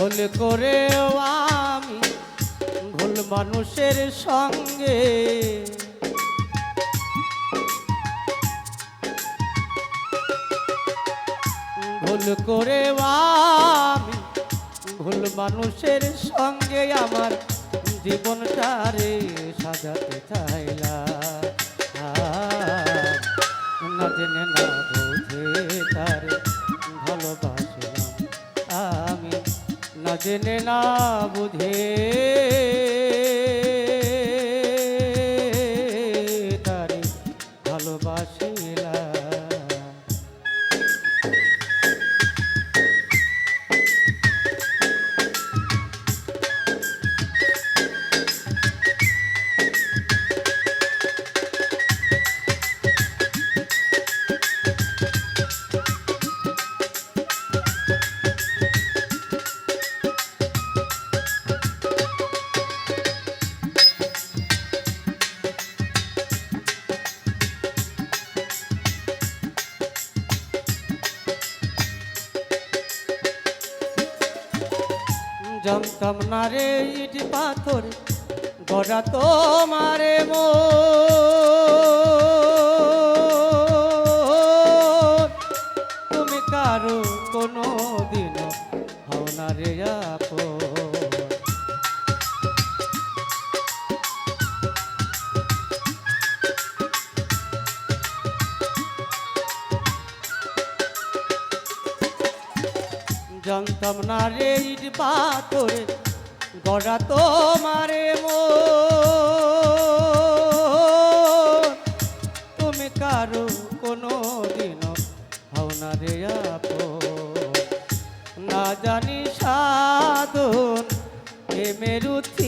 ভুল করেও আমি ভুল মানুষের সঙ্গে। ভুল করে আমি ভুল মানুষের সঙ্গে আমার জীবনটারে সাজাতে চাইলাম। না জেনে না বুঝে তারে ভালোবাসলাম। না জেনে না বুঝে জমতম না রে ইট পাথর, গড়া তোমারে মো তুমি কারও কোনো দিন হও না রে আপন। জানতাম না রে ইট পাথরে, গড়া তোমারে মো তুমি কারও কোনো দিন হও না রে আপো না জানি সাধন এ মেরুথি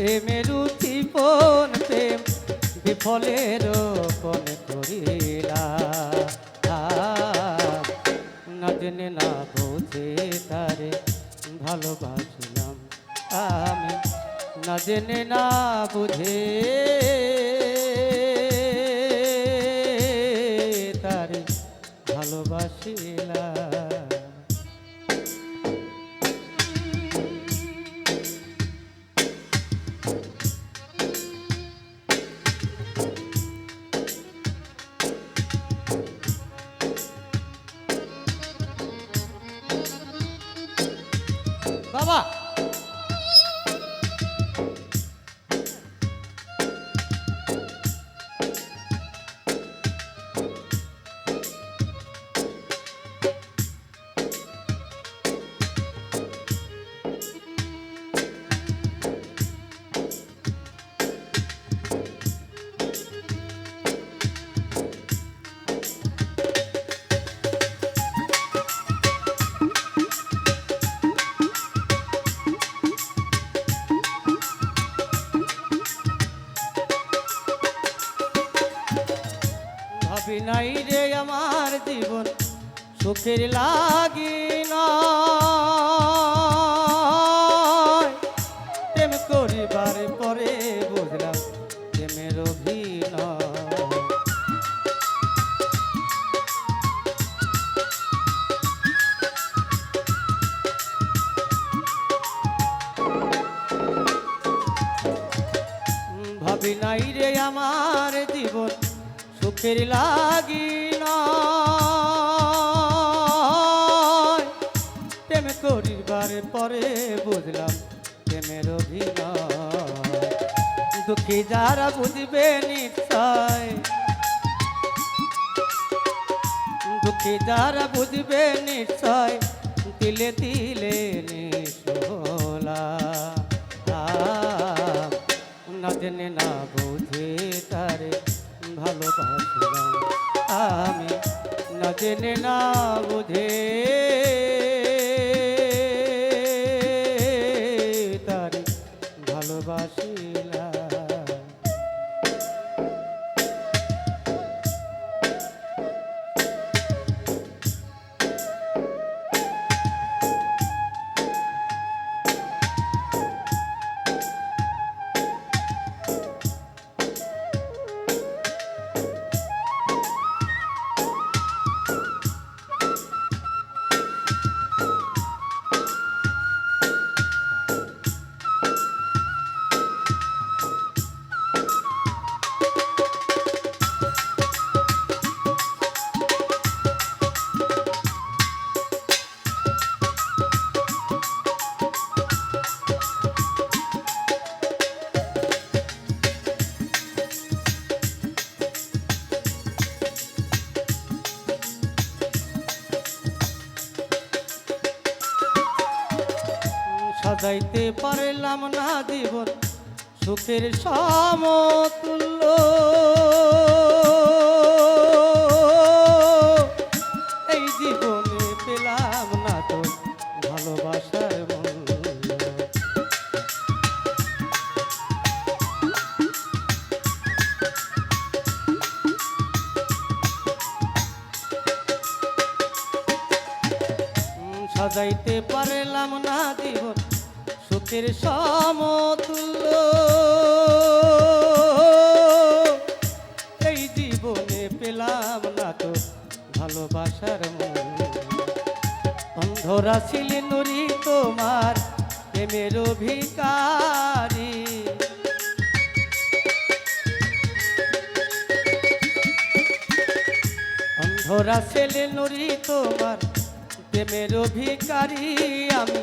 প্রেমের উদ্দীপন প্রেম বিফলের পণ করিলা। না জেনে না বোঝে তারে ভালোবাসলাম আমি। না জেনে না বুঝে তারে ভালোবাসিলাম ভাবি নাই রে আমার জীবন, সুখের লাগি। প্রেম করিবার পরে বুঝলাম প্রেমের অভিনয় ভাবি নাই রে আমার জীবন সুখের লাগি। প্রেম করিবার পরে বুঝলাম প্রেমের অভিনয়। দুঃখী যারা বুঝবে নিশ্চয়। দুঃখী যারা বুঝবে নিশ্চয় দিলে দিলে নিশোলা। না জেনে না ভালোবাসলাম আমি না জেনে না বুঝে সাজাইতে পারলাম না জীবন, সুখের সমতুল্য। এই জীবনে পেলাম না তো ভালোবাসার সাজাইতে পারলাম না জীবন সুখের সমতুল্য। এই জীবনে পেলাম না তো ভালোবাসার অন্ধরা ছিলে নুরি তোমার প্রেমের ভিকারী অন্ধরা ছেলে নুরি তোমার প্রেমের ভিকারি আমি।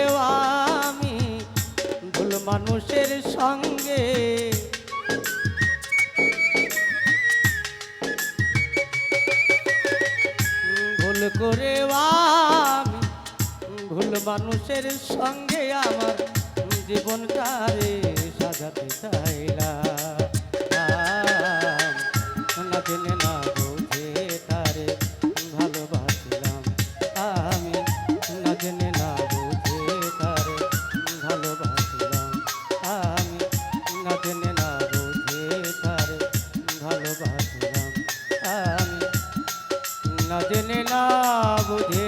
করে আমি ভুল মানুষের সঙ্গে আমার জীবনটারে সাজাতে চাইলাম। না জেনে না না জেনে না বুঝে